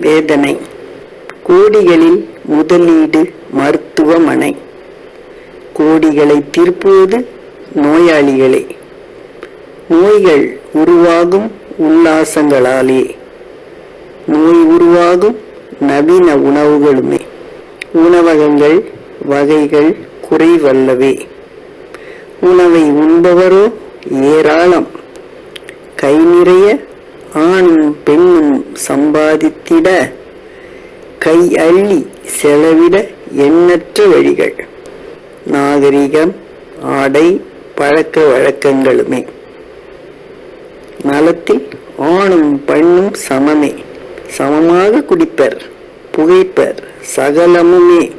வேதனை. கோடிகளில் முதலீடு மருத்துவமனை. கோடிகளை திருப்புவது நோயாளிகளே. நோய்கள் உருவாகும் உல்லாசங்களாலே. நோய் உருவாகும் நவீன உணவுகளுமே. உணவகங்கள் வகைகள் குறைவல்லவே. உணவை உண்பவரோ ஏராளம். கை நிறைய ஆணும் பெண்ணும் சம்பாதித்திட கை அள்ளி செலவிட எண்ணற்ற வழிகள். நாகரிகம் ஆடை பழக்க வழக்கங்களுமே. நலத்தில் ஆணும் பெண்ணும் சமமே. சமமாக குடிப்பர் புகைப்பர் சகலமுமே.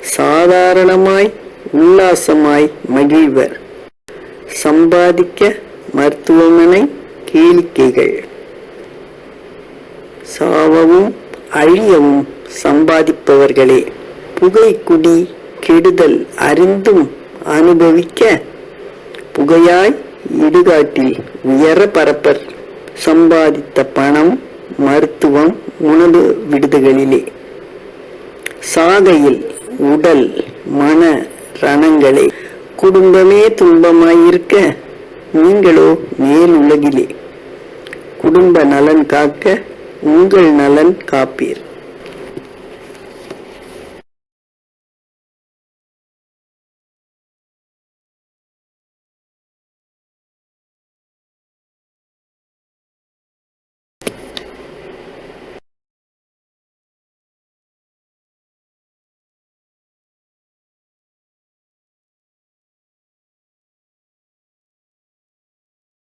சாதாரணமாய் உல்லாசமாய் மகிழ்வர். சம்பாதிக்க மருத்துவமனை கேளிக்கைகள். சாவவும் அழியவும் சம்பாதிப்பவர்களே புகை குடி கெடுதல் அறிந்தும் அனுபவிக்க புகையாய் இடுகாட்டில் உயர பரப்பர். சம்பாதித்த பணம் மருத்துவம் உணவு விடுதிகளிலே. சாகையில் உடல் மன ரணங்களே குடும்பமே துன்பமாயிருக்க நீங்களோ மேல் உலகிலே குடும்ப நலன் காக்க உங்கள் நலன் காப்பீர்.